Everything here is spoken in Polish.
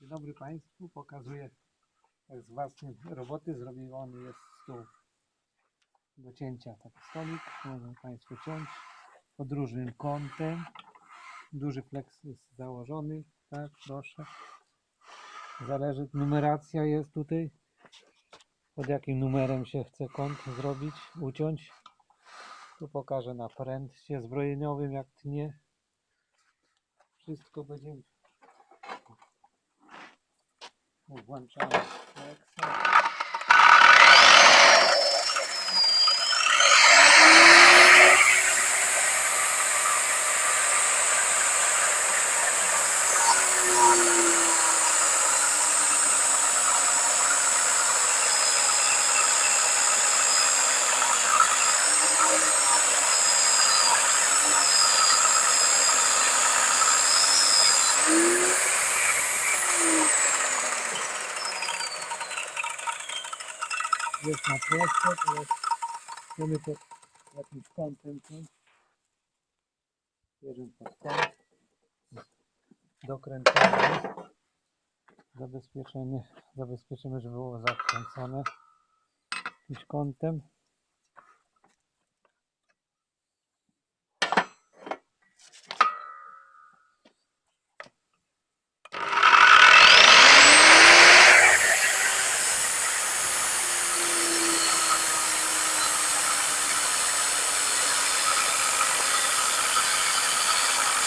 dobry Państwu. Pokazuję jak z własnej roboty zrobiony jest stół do cięcia. Taki stolik. Mogą Państwo ciąć pod różnym kątem. Duży flex jest założony. Tak, proszę. Zależy, numeracja jest tutaj. Pod jakim numerem się chce kąt zrobić, uciąć. Tu pokażę na pręcie zbrojeniowym, jak tnie. Wszystko będzie move one side like so. Jest na prosto, teraz chcemy to jakimś kątem ciąć. Bierzemy pod kąt. Dokręcamy. Zabezpieczenie, zabezpieczymy, żeby było zakręcone jakimś kątem.